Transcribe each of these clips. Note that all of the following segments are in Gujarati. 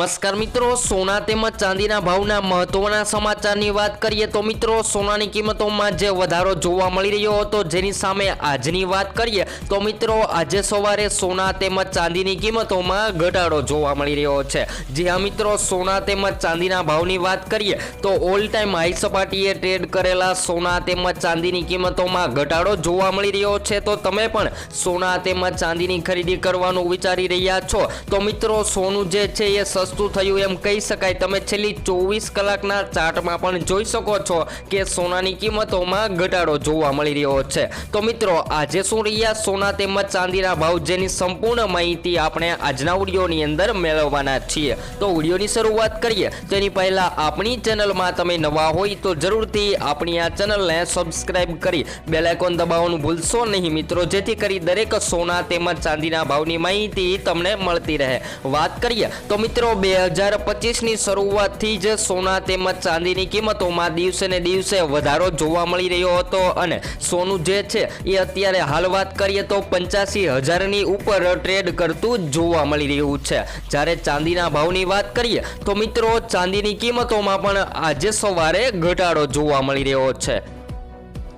નમસ્કાર મિત્રો, સોના તેમજ ચાંદીના ભાવના મહત્વના સમાચારની વાત કરીએ તો મિત્રો, સોનાની કિંમતોમાં જે વધારો જોવા મળી રહ્યો હતો જેની સામે આજની વાત કરીએ તો મિત્રો, આજે સવારે સોના તેમજ ચાંદીની કિંમતોમાં ઘટાડો જોવા મળી રહ્યો છે. જી હા મિત્રો, સોના તેમજ ચાંદીના ભાવની વાત કરીએ તો ઓલ ટાઈમ હાઈ સપાટીએ ટ્રેડ કરેલા સોના તેમજ ચાંદીની કિંમતોમાં ઘટાડો જોવા મળી રહ્યો છે. તો તમે પણ સોના તેમજ ચાંદીની ખરીદી કરવાનું વિચારી રહ્યા છો. તો મિત્રો, સોનું જે છે એ સસ્તું થયું એમ કહી શકાય. તમે છેલ્લી ચોવીસ કલાકના ચાર્ટમાં પણ જોઈ શકો છો કે સોનાની કિંમતોમાં ઘટાડો જોવા મળી રહ્યો છે. તો મિત્રો, આજે શું રહ્યા? સોના તેમજ ચાંદીના ભાવ જેની સંપૂર્ણ માહિતી આપણે આજના વિડીયોની અંદર મેળવવાના છીએ. તો વિડીયોની શરૂઆત કરીએ. તેની પહેલા આપણી ચેનલમાં તમે નવા હોય તો જરૂરથી આપણી આ ચેનલને સબસ્ક્રાઇબ કરી બેલ આઇકોન દબાવવાનું ભૂલશો નહીં મિત્રો. જેથી કરી દરેક સોના તેમજ ચાંદીના ભાવની માહિતી તમને મળતી રહે. વાત કરીએ. તો મિત્રો બે હજાર પચીસની શરૂઆતથી જ સોના તેમજ ચાંદીની કિંમતોમાં દિવસે ને દિવસે વધારો જોવા મળી રહ્યો હતો અને સોનું જે છે એ અત્યારે હાલ વાત કરીએ તો પંચ્યાસી હજારની ઉપર ટ્રેડ કરતું જોવા મળી રહ્યું છે. જ્યારે ચાંદીના ભાવની વાત કરીએ તો મિત્રો ચાંદીની કિંમતોમાં પણ આજે સવારે ઘટાડો જોવા મળી રહ્યો છે.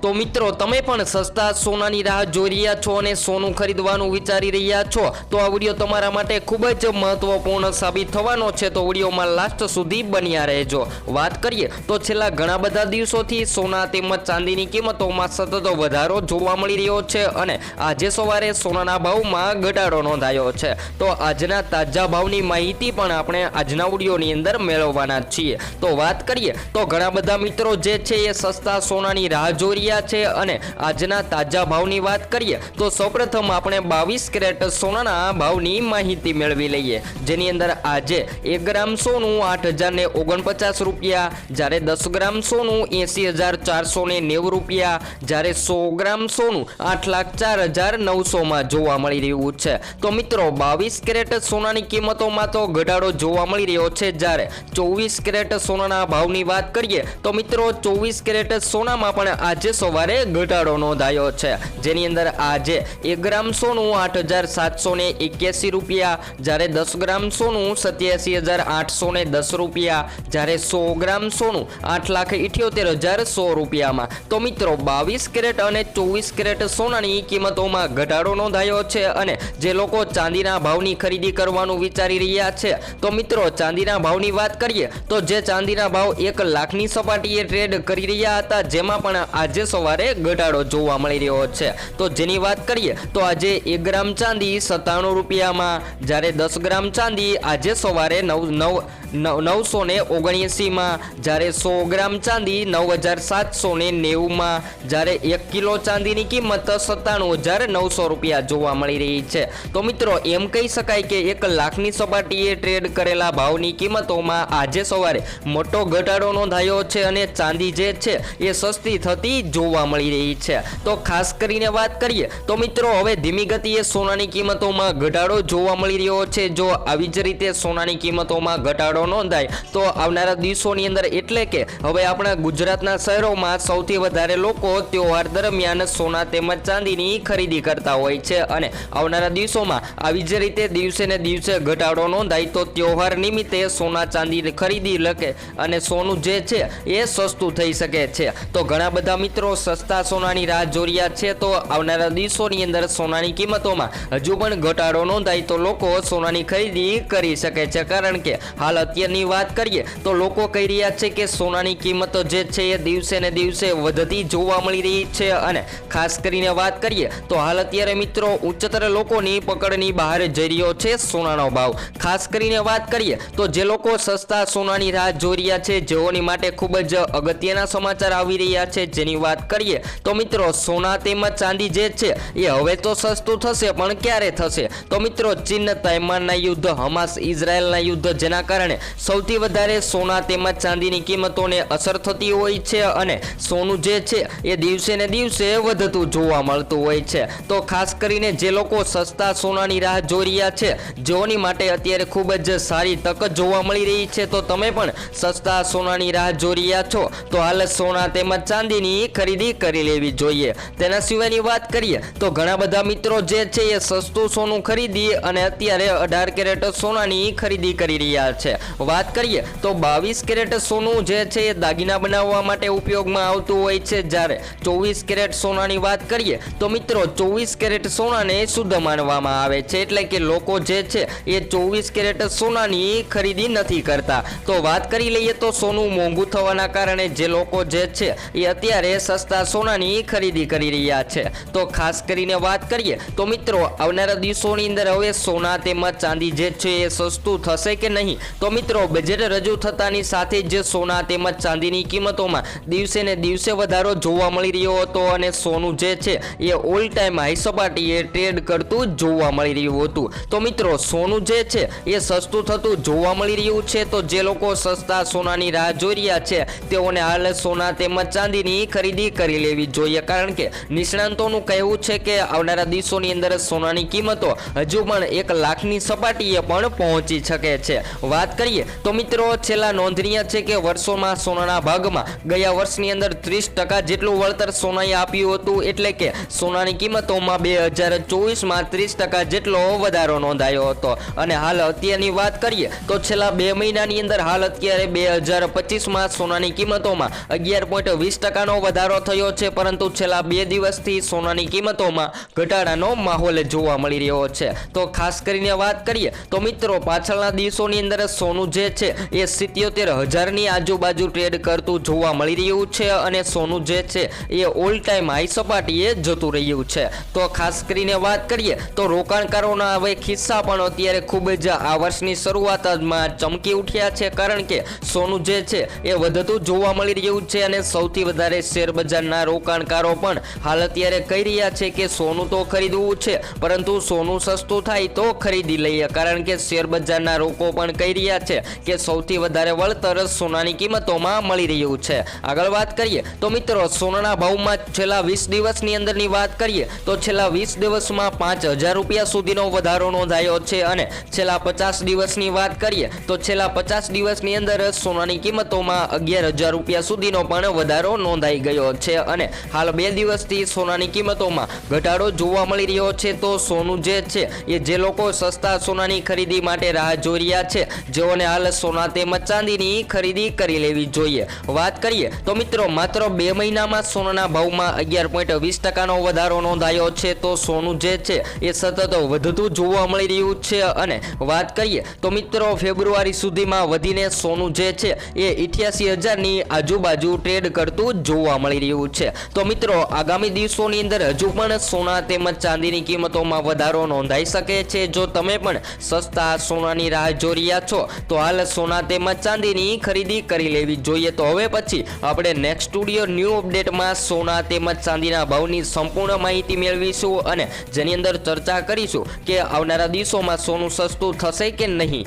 તો મિત્રો, તમે પણ સસ્તા સોનાની રાહ જોઈ રહ્યા છો અને સોનું ખરીદવાનું વિચારી રહ્યા છો. તો આ વીડિયો તમારા માટે ખૂબ જ મહત્વપૂર્ણ સાબિત થવાનો છે. તો વિડીયોમાં લાસ્ટ સુધી બન્યા રહેજો. વાત કરીએ તો છેલ્લા ઘણા બધા દિવસોથી સોના તેમજ ચાંદીની કિંમતોમાં સતત વધારો જોવા મળી રહ્યો છે અને આજે સવારે સોનાના ભાવમાં ઘટાડો નોંધાયો છે. તો આજના તાજા ભાવની માહિતી પણ આપણે આજના વિડીયોની અંદર મેળવવાના છીએ. તો વાત કરીએ તો ઘણા બધા મિત્રો જે છે એ સસ્તા સોનાની રાહ જોઈ રહ્યા છે અને આજના તાજા ભાવની વાત કરીએ તો સૌપ્રથમ આપણે બાવીસ કેરેટ સોનાના ભાવની માહિતી મેળવી લઈએ. જેની અંદર આજે એક ગ્રામ સોનું આઠ હજાર ને ઓગણપચાસ રૂપિયા, જ્યારે દસ ગ્રામ સોનું એસી હજાર ચારસો ને નેવું રૂપિયા, જ્યારે સો ગ્રામ સોનું આઠ લાખ ચાર હજાર નવસોમાં જોવા મળી રહ્યું છે. તો મિત્રો, બાવીસ કેરેટ સોનાની કિંમતોમાં તો ઘટાડો જોવા મળી રહ્યો છે. જ્યારે ચોવીસ કેરેટ સોનાના ભાવની વાત કરીએ તો મિત્રો, ચોવીસ કેરેટ સોનામાં પણ આજે સવારે ઘટાડો નોંધાયો છે. જેની અંદર આજે એક ગ્રામ સોનું આઠ હજાર સાતસો ને એક્યાસી રૂપિયા, જ્યારે દસ ગ્રામ સોનું સત્યાસી હજાર આઠસો ને દસ રૂપિયા, જ્યારે સો ગ્રામ સોનું આઠ લાખ ઇઠ્યોતેર હજાર સો રૂપિયામાં. તો મિત્રો, બાવીસ કેરેટ અને ચોવીસ કેરેટ સોનાની કિંમતોમાં ઘટાડો નોંધાયો છે અને જે લોકો ચાંદીના ભાવની ખરીદી કરવાનું વિચારી રહ્યા છે, તો મિત્રો, ચાંદીના ભાવની વાત કરીએ, તો જે ચાંદીના ભાવ એક લાખની સપાટીએ ટ્રેડ કરી રહ્યા હતા, જેમાં પણ આજે સવારે ઘટાડો જોવા મળી રહ્યો છે. તો જેની વાત કરીએ, તો આજે એક ગ્રામ ચાંદી સત્તાણું રૂપિયામાં, જ્યારે દસ ગ્રામ ચાંદી આજે સવારે નવ નવ નવસો ને ઓગણએંસીમાં જ્યારે સો ગ્રામ ચાંદી, નવ હજાર સાતસો ને નેવુંમાં, જ્યારે એક કિલો ચાંદીની કિંમત સત્તાણું હજાર નવસો રૂપિયા જોવા મળી રહી છે. તો મિત્રો, એમ કહી શકાય કે એક લાખની સપાટીએ ટ્રેડ કરેલા ભાવની કિંમતોમાં આજે સવારે મોટો ઘટાડો નોંધાયો છે અને ચાંદી જે છે એ સસ્તી થતી જોવા મળી રહી છે. તો ખાસ કરીને વાત કરીએ, તો મિત્રો, હવે ધીમી ગતિએ સોનાની કિંમતોમાં ઘટાડો જોવા મળી રહ્યો છે. જો આવી જ રીતે સોનાની કિંમતોમાં ઘટાડો નોંધાય. તો આવનારા દિવસોની અંદર એટલે કે હવે આપણા ગુજરાતના શહેરોમાં સૌથી વધારે લોકો તહેવાર દરમિયાન સોના તેમજ ચાંદીની ખરીદી કરતા હોય છે. અને આવનારા દિવસોમાં આવી જ રીતે દિવસે ને દિવસે ઘટાડો નોંધાય તો તહેવાર નિમિત્તે સોના, ચાંદી ખરીદી લખે અને સોનું જે છે એ સસ્તું થઈ શકે છે. તો ઘણા બધા મિત્રો સસ્તા સોનાની રાહ જોરિયા છે. તો આવનારા દિવસોની અંદર સોનાની કિંમતોમાં હજુ પણ ઘટાડો નોંધાય તો લોકો સોનાની ખરીદી કરી શકે છે. કારણ કે હાલ અત્યારની વાત કરીએ તો લોકો કહી રહ્યા છે કે સોનાની કિંમતો જે છે એ દિવસે ને દિવસે વધતી જોવા મળી રહી છે અને ખાસ કરીને વાત કરીએ તો હાલ અત્યારે મિત્રો ઉચ્ચતર લોકોની પકડની બહાર જઈ રહ્યો છે સોનાનો ભાવ. ખાસ કરીને વાત કરીએ તો જે લોકો સસ્તા સોનાની રાહ જોઈ રહ્યા છે, જેઓની માટે ખૂબ જ અગત્યના સમાચાર આવી રહ્યા છે જેની વાત કરીએ તો મિત્રો સોના તેમજ ચાંદી જે છે એ હવે તો સસ્તું થશે પણ ક્યારે થશે? તો મિત્રો ચીન તાઇમાનના યુદ્ધ, હમાસ, ઇઝરાયલના યુદ્ધ જેના કારણે સૌથી વધારે સોના તેમજ ચાંદીની કિંમતોને અસર થતી હોય છે અને સોનું જે છે એ દિવસે ને દિવસે વધતું જોવા મળતું હોય છે. તો ખાસ કરીને જે લોકો સસ્તા સોનાની રાહ જોઈ રહ્યા છે, જેઓની માટે અત્યારે ખૂબ જ સારી તક જોવા મળી રહી છે, તો તમે પણ સસ્તા સોનાની રાહ જોઈ રહ્યા છો, તો હાલ સોના તેમજ ચાંદીની ખરીદી કરી લેવી જોઈએ. તેના સિવાયની વાત કરીએ, તો ઘણા બધા મિત્રો જે છે એ સસ્તું સોનું ખરીદી અને અત્યારે અઢાર કેરેટ સોનાની ખરીદી કરી રહ્યા છે. વાત કરીએ તો બાવીસ કેરેટ સોનું જે છે એ દાગીના બનાવવા માટે ઉપયોગમાં આવતું હોય છે. જ્યારે ચોવીસ કેરેટ સોનાની વાત કરીએ તો મિત્રો ચોવીસ કેરેટ સોનાને શુદ્ધ માનવામાં આવે છે. એટલે કે લોકો જે છે એ ચોવીસ કેરેટ સોનાની ખરીદી નથી કરતા. તો વાત કરી લઈએ તો સોનું મોંઘું થવાના કારણે જે લોકો જે છે એ અત્યારે સસ્તા સોનાની ખરીદી કરી રહ્યા છે. તો ખાસ કરીને વાત કરીએ તો મિત્રો આવનારા દિવસોની અંદર હવે સોના તેમજ ચાંદી જે છે એ સસ્તું થશે કે નહીં, તો મિત્રો બજેટ રજૂ થતાની સાથે જ સોના તેમજ ચાંદીની કિંમતોમાં દિવસે ને દિવસે વધારો જોવા મળી રહ્યો હતો અને સોનું જે છે એ ઓલ ટાઈમ હાઈ સપાટીએ ટ્રેડ કરતું જોવા મળી રહ્યું હતું. તો મિત્રો, સોનું જે છે એ સસ્તું થતું જોવા મળી રહ્યું છે. તો જે લોકો સસ્તા સોનાની રાહ જોઈ રહ્યા છે, તેઓને હાલ સોના તેમજ ચાંદીની ખરીદી કરી લેવી જોઈએ. કારણ કે નિષ્ણાંતોનું કહેવું છે કે આવનારા દિવસોની અંદર સોનાની કિંમતો હજુ પણ એક લાખની સપાટીએ પણ પહોંચી શકે છે. વાત કરીએ. તો મિત્રો, છેલ્લા નોંધનીય છે કે વર્ષોમાં સોનાના ભાગમાં ગયા વર્ષની અંદર ત્રીસ ટકા જેટલું વળતર સોનાએ આપ્યું હતું. એટલે કે સોનાની કિંમતોમાં બે હજાર ચોવીસમાં ત્રીસ ટકા જેટલો વધારો નોંધાયો હતો. અને હાલ અત્યારની વાત કરીએ, તો છેલ્લા બે મહિનાની અંદર હાલ અત્યારે બે હજાર પચીસમાં સોનાની કિંમતોમાં અગિયાર પોઈન્ટ વીસ ટકાનો વધારો થયો છે. પરંતુ છેલ્લા બે દિવસથી સોનાની કિંમતોમાં ઘટાડાનો માહોલ જોવા મળી રહ્યો છે. તો ખાસ કરીને વાત કરીએ, તો મિત્રો, પાછળના દિવસોની અંદર સોનું જે છે એ સિત્યોતેર હજારની આજુબાજુ ટ્રેડ કરતું જોવા મળી રહ્યું છે અને સોનું જે છે એ ઓલ ટાઈમ હાઈ સપાટીએ જતું રહ્યું છે. તો ખાસ કરીને વાત કરીએ તો રોકાણકારોના હવે ખિસ્સા પણ અત્યારે ખૂબ જ આ વર્ષની શરૂઆતમાં ચમકી ઉઠ્યા છે કારણ કે સોનું જે છે એ વધતું જોવા મળી રહ્યું છે અને સૌથી વધારે શેર બજારના રોકાણકારો પણ હાલ અત્યારે કહી રહ્યા છે કે સોનું તો ખરીદવું છે, પરંતુ સોનું સસ્તું થાય તો ખરીદી લઈએ. કારણ કે શેર બજારના રોકો પણ કહી રહ્યા છે કે સૌથી વધારે વળતર સોનાની કિંમતોમાં મળી રહ્યું છે. આગળ વાત કરીએ તો મિત્રો, સોનાના ભાવમાં છેલ્લા વીસ દિવસની અંદરની વાત કરીએ તો છેલ્લા વીસ દિવસમાં પાંચ હજાર રૂપિયા સુધીનો વધારો નોંધાયો છે અને છેલ્લા પચાસ દિવસની વાત કરીએ તો છેલ્લા પચાસ દિવસની અંદર સોનાની કિંમતોમાં અગિયાર હજાર રૂપિયા સુધીનો પણ વધારો નોંધાઈ ગયો છે અને હાલ બે દિવસથી સોનાની કિંમતોમાં ઘટાડો જોવા મળી રહ્યો છે. તો સોનું જે છે એ જે લોકો સસ્તા સોનાની ખરીદી માટે રાહ જોઈ રહ્યા છે જેઓને હાલ સોના તેમજ ચાંદીની ખરીદી કરી લેવી જોઈએ. વાત કરીએ તો મિત્રો માત્ર બે મહિનામાં સોનાના ભાવમાં અગિયાર પોઈન્ટ વીસ ટકાનો વધારો નોંધાયો છે તો સોનું જે છે એ સતત વધતું જોવા મળી રહ્યું છે અને વાત કરીએ તો મિત્રો ફેબ્રુઆરી સુધીમાં વધીને સોનું જે છે એ ઇઠ્યાસી હજારની આજુબાજુ ટ્રેડ કરતું જોવા મળી રહ્યું છે. તો મિત્રો આગામી દિવસોની અંદર હજુ પણ સોના તેમજ ચાંદીની કિંમતોમાં વધારો નોંધાઈ શકે છે. જો તમે પણ સસ્તા સોનાની રાહ જોઈ રહ્યા છો તો હાલ સોના તેમજ ચાંદીની ખરીદી કરી લેવી જોઈએ. તો હવે પછી આપણે નેક્સ્ટ સ્ટુડિયો ન્યૂ અપડેટમાં સોના તેમજ ચાંદીના ભાવની સંપૂર્ણ માહિતી મેળવીશું અને જેની અંદર ચર્ચા કરીશું કે આવનારા દિવસોમાં સોનું સસ્તું થશે કે નહીં.